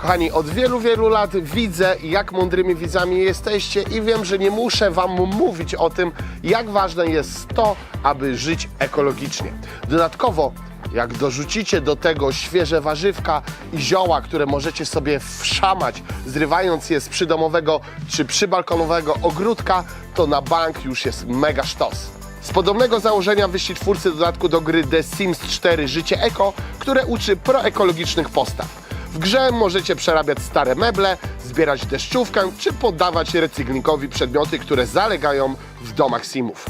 Kochani, od wielu, wielu lat widzę, jak mądrymi widzami jesteście i wiem, że nie muszę Wam mówić o tym, jak ważne jest to, aby żyć ekologicznie. Dodatkowo, jak dorzucicie do tego świeże warzywka i zioła, które możecie sobie wszamać, zrywając je z przydomowego czy przybalkonowego ogródka, to na bank już jest mega sztos. Z podobnego założenia wyszli twórcy dodatku do gry The Sims 4 Życie Eko, które uczy proekologicznych postaw. W grze możecie przerabiać stare meble, zbierać deszczówkę czy poddawać recyclingowi przedmioty, które zalegają w domach Simów.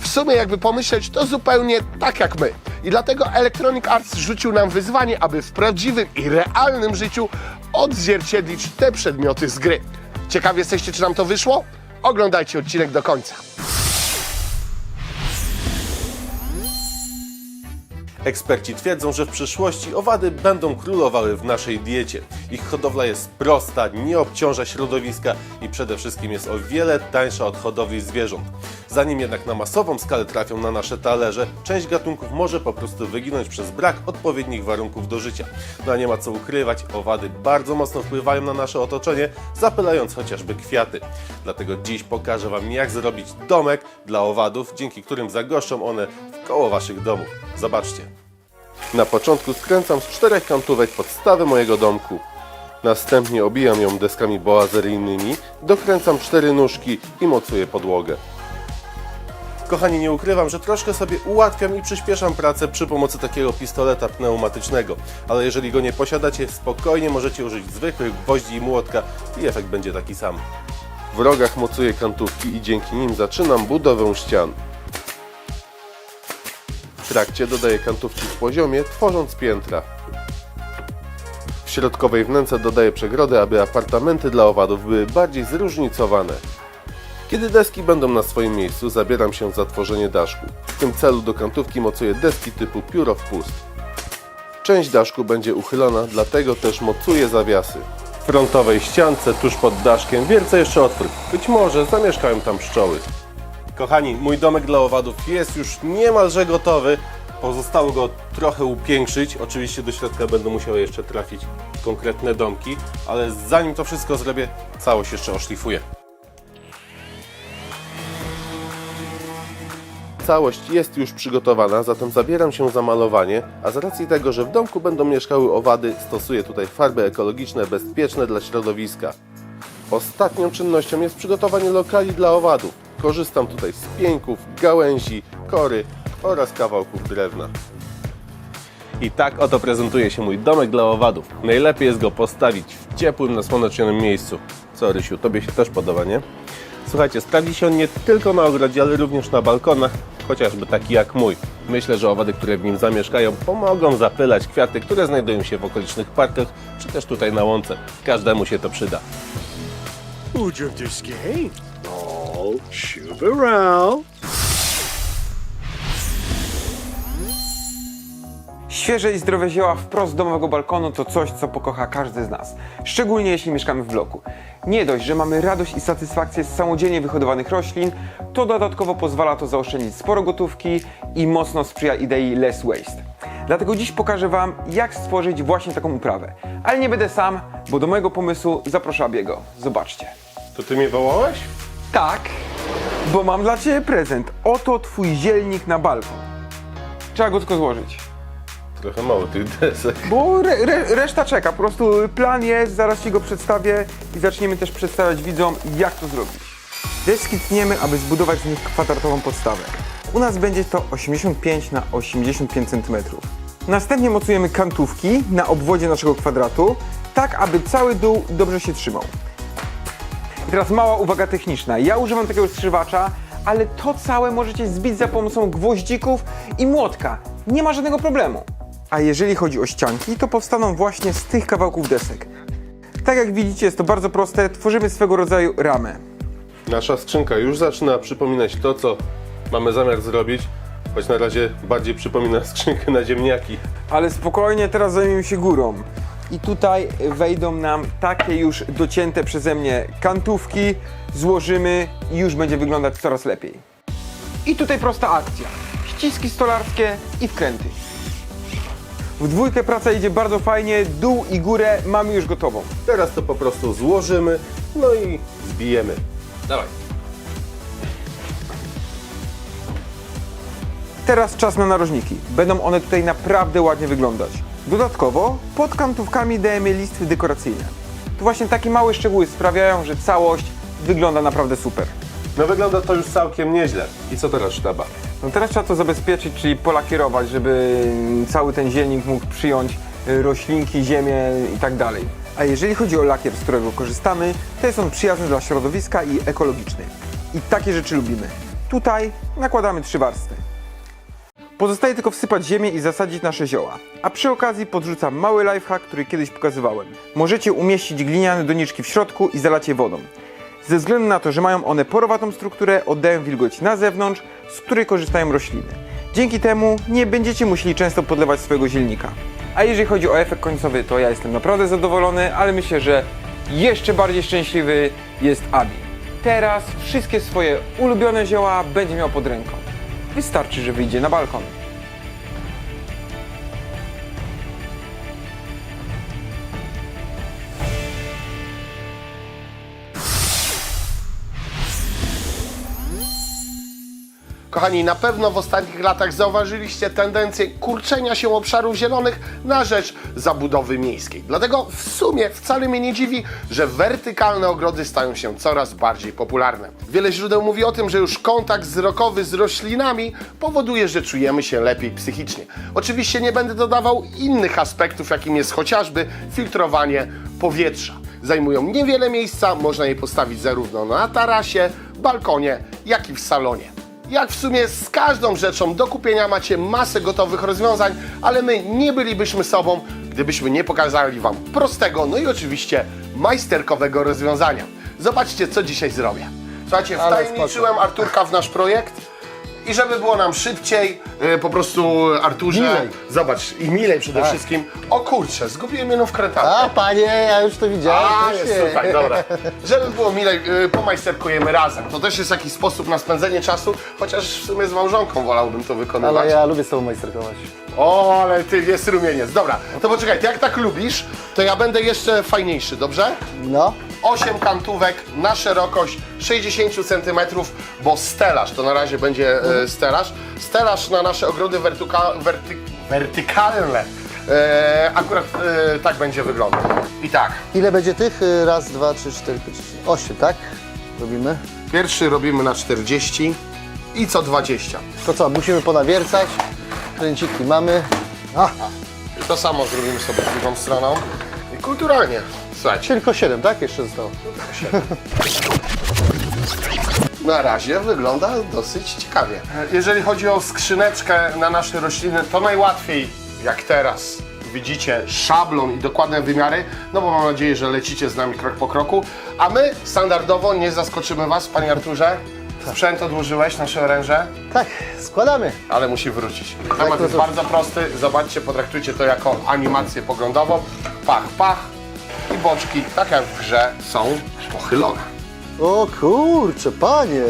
W sumie jakby pomyśleć, to zupełnie tak jak my. I dlatego Electronic Arts rzucił nam wyzwanie, aby w prawdziwym i realnym życiu odzwierciedlić te przedmioty z gry. Ciekawi jesteście, czy nam to wyszło? Oglądajcie odcinek do końca. Eksperci twierdzą, że w przyszłości owady będą królowały w naszej diecie. Ich hodowla jest prosta, nie obciąża środowiska i przede wszystkim jest o wiele tańsza od hodowli zwierząt. Zanim jednak na masową skalę trafią na nasze talerze, część gatunków może po prostu wyginąć przez brak odpowiednich warunków do życia. No a nie ma co ukrywać, owady bardzo mocno wpływają na nasze otoczenie, zapylając chociażby kwiaty. Dlatego dziś pokażę Wam jak zrobić domek dla owadów, dzięki którym zagoszczą one w koło Waszych domów. Zobaczcie. Na początku skręcam z czterech kantówek podstawę mojego domku. Następnie obijam ją deskami boazeryjnymi, dokręcam cztery nóżki i mocuję podłogę. Kochani, nie ukrywam, że troszkę sobie ułatwiam i przyspieszam pracę przy pomocy takiego pistoleta pneumatycznego, ale jeżeli go nie posiadacie, spokojnie możecie użyć zwykłych gwoździ i młotka i efekt będzie taki sam. W rogach mocuję kantówki i dzięki nim zaczynam budowę ścian. W trakcie dodaję kantówki w poziomie, tworząc piętra. W środkowej wnęce dodaję przegrody, aby apartamenty dla owadów były bardziej zróżnicowane. Kiedy deski będą na swoim miejscu, zabieram się za tworzenie daszku. W tym celu do kantówki mocuję deski typu pióro w pust. Część daszku będzie uchylona, dlatego też mocuję zawiasy. W frontowej ściance tuż pod daszkiem wiercę jeszcze otwór. Być może zamieszkają tam pszczoły. Kochani, mój domek dla owadów jest już niemalże gotowy. Pozostało go trochę upiększyć. Oczywiście do środka będą musiały jeszcze trafić konkretne domki, ale zanim to wszystko zrobię, całość jeszcze oszlifuję. Całość jest już przygotowana, zatem zabieram się za malowanie, a z racji tego, że w domku będą mieszkały owady, stosuję tutaj farby ekologiczne bezpieczne dla środowiska. Ostatnią czynnością jest przygotowanie lokali dla owadów. Korzystam tutaj z pieńków, gałęzi, kory oraz kawałków drewna. I tak oto prezentuje się mój domek dla owadów. Najlepiej jest go postawić w ciepłym, nasłonecznionym miejscu. Co Rysiu, tobie się też podoba, nie? Słuchajcie, sprawdzi się on nie tylko na ogrodzie, ale również na balkonach, chociażby taki jak mój. Myślę, że owady, które w nim zamieszkają, pomogą zapylać kwiaty, które znajdują się w okolicznych parkach, czy też tutaj na łące. Każdemu się to przyda. Just skate? Oh, shoot around. Świeże i zdrowe zioła wprost z domowego balkonu to coś, co pokocha każdy z nas. Szczególnie jeśli mieszkamy w bloku. Nie dość, że mamy radość i satysfakcję z samodzielnie wyhodowanych roślin, to dodatkowo pozwala to zaoszczędzić sporo gotówki i mocno sprzyja idei less waste. Dlatego dziś pokażę Wam, jak stworzyć właśnie taką uprawę. Ale nie będę sam, bo do mojego pomysłu zaproszę Abiego. Zobaczcie. To ty mnie wołałeś? Tak, bo mam dla Ciebie prezent. Oto Twój zielnik na balkon. Trzeba go tylko złożyć. Trochę mało tych desek. Bo re, re, reszta czeka, po prostu plan jest, zaraz Ci go przedstawię i zaczniemy też przedstawiać widzom, jak to zrobić. Deski tniemy, aby zbudować z nich kwadratową podstawę. U nas będzie to 85 na 85 cm. Następnie mocujemy kantówki na obwodzie naszego kwadratu, tak aby cały dół dobrze się trzymał. I teraz mała uwaga techniczna. Ja używam takiego strzywacza, ale to całe możecie zbić za pomocą gwoździków i młotka. Nie ma żadnego problemu. A jeżeli chodzi o ścianki, to powstaną właśnie z tych kawałków desek. Tak jak widzicie, jest to bardzo proste. Tworzymy swego rodzaju ramę. Nasza skrzynka już zaczyna przypominać to, co mamy zamiar zrobić, choć na razie bardziej przypomina skrzynkę na ziemniaki. Ale spokojnie, teraz zajmiemy się górą. I tutaj wejdą nam takie już docięte przeze mnie kantówki, złożymy i już będzie wyglądać coraz lepiej. I tutaj prosta akcja. Ściski stolarskie i wkręty. W dwójkę praca idzie bardzo fajnie, dół i górę mamy już gotową. Teraz to po prostu złożymy, no i zbijemy. Dawaj. Teraz czas na narożniki. Będą one tutaj naprawdę ładnie wyglądać. Dodatkowo pod kantówkami dajemy listwy dekoracyjne. To właśnie takie małe szczegóły sprawiają, że całość wygląda naprawdę super. No wygląda to już całkiem nieźle. I co teraz sztaba? No teraz trzeba to zabezpieczyć, czyli polakierować, żeby cały ten zielnik mógł przyjąć y, roślinki, ziemię i tak dalej. A jeżeli chodzi o lakier, z którego korzystamy, to jest on przyjazny dla środowiska i ekologiczny. I takie rzeczy lubimy. Tutaj nakładamy trzy warstwy. Pozostaje tylko wsypać ziemię i zasadzić nasze zioła. A przy okazji podrzucam mały lifehack, który kiedyś pokazywałem. Możecie umieścić gliniane doniczki w środku i zalać je wodą. Ze względu na to, że mają one porowatą strukturę, oddają wilgoć na zewnątrz, z której korzystają rośliny. Dzięki temu nie będziecie musieli często podlewać swojego zielnika. A jeżeli chodzi o efekt końcowy, to ja jestem naprawdę zadowolony, ale myślę, że jeszcze bardziej szczęśliwy jest Abi. Teraz wszystkie swoje ulubione zioła będzie miał pod ręką. Wystarczy, że wyjdzie na balkon. Kochani, na pewno w ostatnich latach zauważyliście tendencję kurczenia się obszarów zielonych na rzecz zabudowy miejskiej. Dlatego w sumie wcale mnie nie dziwi, że wertykalne ogrody stają się coraz bardziej popularne. Wiele źródeł mówi o tym, że już kontakt wzrokowy z roślinami powoduje, że czujemy się lepiej psychicznie. Oczywiście nie będę dodawał innych aspektów, jakim jest chociażby filtrowanie powietrza. Zajmują niewiele miejsca, można je postawić zarówno na tarasie, balkonie, jak i w salonie. Jak w sumie z każdą rzeczą do kupienia macie masę gotowych rozwiązań, ale my nie bylibyśmy sobą, gdybyśmy nie pokazali Wam prostego, no i oczywiście majsterkowego rozwiązania. Zobaczcie, co dzisiaj zrobię. Słuchajcie, Ale wtajemniczyłem Arturka w nasz projekt i żeby było nam szybciej, yy, po prostu Arturze, Milej. zobacz, i milej przede wszystkim. O kurczę, zgubiłem jedną wkrętarkę. A panie, ja już to widziałem. A, jest nie. super, dobra. Żeby było milej, yy, pomajsterkujemy razem. To też jest jakiś sposób na spędzenie czasu, chociaż w sumie z małżonką wolałbym to wykonywać. Ale ja lubię z tobą majsterkować. O, ale ty jest rumieniec. Dobra, to poczekaj, ty jak tak lubisz, to ja będę jeszcze fajniejszy, dobrze? No, 8 kantówek na szerokość 60 cm, bo stelaż, to na razie będzie e, stelaż. Stelaż na nasze ogrody wertyka, werty, wertykalne. E, akurat e, tak będzie wyglądał. I tak, ile będzie tych? Y, Raz, dwa, trzy, cztery, pięć, osiem, tak? Robimy. pierwszy robimy na 40 i co 20. To co, musimy ponawiercać. Kręciki mamy. A, to samo zrobimy sobie drugą stroną. I kulturalnie. Słuchajcie, tylko siedem, tak? Jeszcze zostało. na razie wygląda dosyć ciekawie. Jeżeli chodzi o skrzyneczkę na nasze rośliny, to najłatwiej, jak teraz widzicie, szablon i dokładne wymiary, no bo mam nadzieję, że lecicie z nami krok po kroku. A my standardowo nie zaskoczymy Was, Panie Arturze. Sprzęt odłożyłeś, nasze oręże, Tak, składamy. ale musi wrócić. Temat to jest bardzo prosty. Zobaczcie, potraktujcie to jako animację poglądową. Pach, pach. Boczki, tak jak w grze, są pochylone. O kurczę, panie.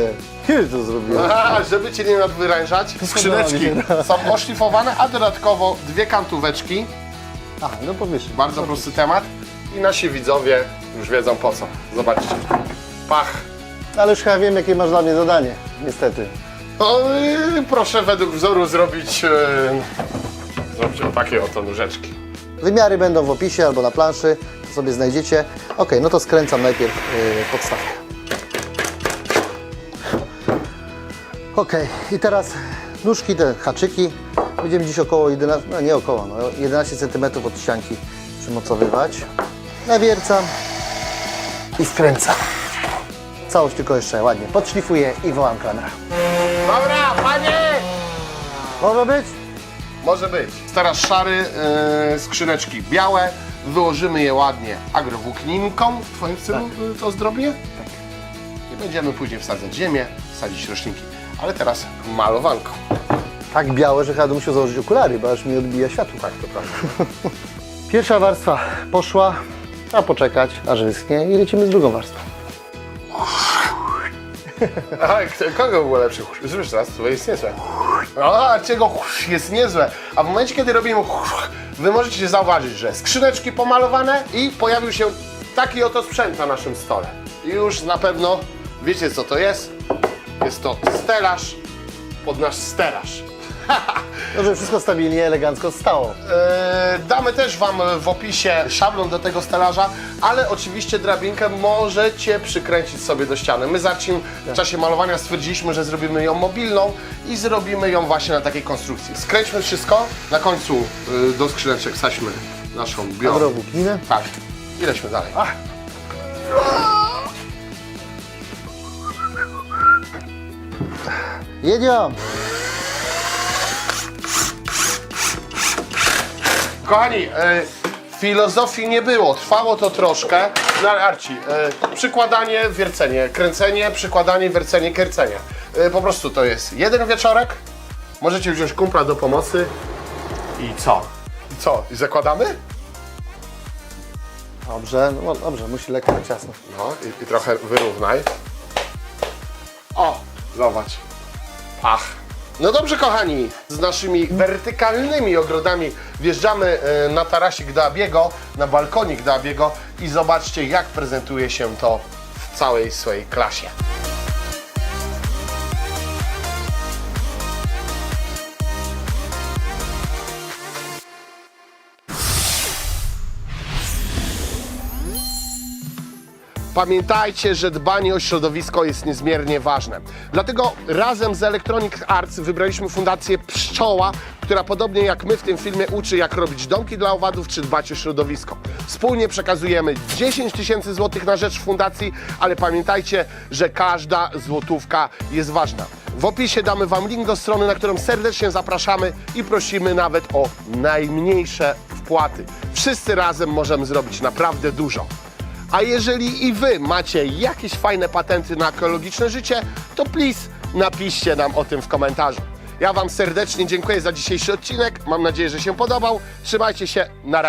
Kiedy to zrobiłem? Aha, żeby cię nie nadwyrężać, skrzyneczki są oszlifowane, a dodatkowo dwie kantóweczki. A, no powiesz. Bardzo prosty temat. I nasi widzowie już wiedzą po co. Zobaczcie. Pach. Ale już chyba wiem, jakie masz dla mnie zadanie. Niestety. No, proszę według wzoru zrobić... Yy, zrobić o takie oto nóżeczki. Wymiary będą w opisie albo na planszy, sobie znajdziecie. Ok, no to skręcam najpierw yy, podstawkę. Ok, i teraz nóżki, te haczyki. Będziemy dziś około 11, no nie około, no 11 cm od ścianki przymocowywać. Nawiercam i wkręcam. Całość tylko jeszcze ładnie podszlifuję i wołam klamra. Dobra, panie! Może być? Może być. Teraz szary, yy, skrzyneczki białe. Wyłożymy je ładnie agrowłókninką. W Twoim stylu yy, to zdrobnie? Tak. I będziemy później wsadzać ziemię, sadzić roślinki. Ale teraz malowanką. Tak białe, że chyba bym musiał założyć okulary, bo aż mi odbija światło. Tak, to prawda. Pierwsza warstwa poszła, a poczekać, aż wyschnie i lecimy z drugą warstwą. A kto- kogo było lepszy? Zrób raz, to jest niezłe. A, czego jest niezłe. A w momencie, kiedy robimy wy możecie zauważyć, że skrzyneczki pomalowane i pojawił się taki oto sprzęt na naszym stole. I już na pewno wiecie, co to jest. Jest to stelaż pod nasz stelaż. No, żeby wszystko stabilnie, elegancko stało. E, damy też Wam w opisie szablon do tego stelaża, ale oczywiście drabinkę możecie przykręcić sobie do ściany. My za czym w czasie malowania stwierdziliśmy, że zrobimy ją mobilną i zrobimy ją właśnie na takiej konstrukcji. Skręćmy wszystko, na końcu y, do skrzyneczek staśmy naszą białą. Dobrą włókninę. Tak, i lećmy dalej. Jedziemy. Kochani, e, filozofii nie było, trwało to troszkę. No ale Arci, e, przykładanie, wiercenie, kręcenie, przykładanie, wiercenie, kręcenie. E, po prostu to jest jeden wieczorek, możecie wziąć kumpla do pomocy i co? I co? I zakładamy? Dobrze, no dobrze, musi lekko ciasno. No i, i trochę wyrównaj. O, zobacz. Pach. No dobrze, kochani, z naszymi wertykalnymi ogrodami wjeżdżamy e, na tarasik do Abiego, na balkonik do Abiego i zobaczcie, jak prezentuje się to w całej swojej klasie. Pamiętajcie, że dbanie o środowisko jest niezmiernie ważne. Dlatego razem z Electronic Arts wybraliśmy fundację Pszczoła, która podobnie jak my w tym filmie uczy, jak robić domki dla owadów czy dbać o środowisko. Wspólnie przekazujemy 10 tysięcy złotych na rzecz fundacji, ale pamiętajcie, że każda złotówka jest ważna. W opisie damy Wam link do strony, na którą serdecznie zapraszamy i prosimy nawet o najmniejsze wpłaty. Wszyscy razem możemy zrobić naprawdę dużo. A jeżeli i Wy macie jakieś fajne patenty na ekologiczne życie, to please napiszcie nam o tym w komentarzu. Ja Wam serdecznie dziękuję za dzisiejszy odcinek. Mam nadzieję, że się podobał. Trzymajcie się. Na razie.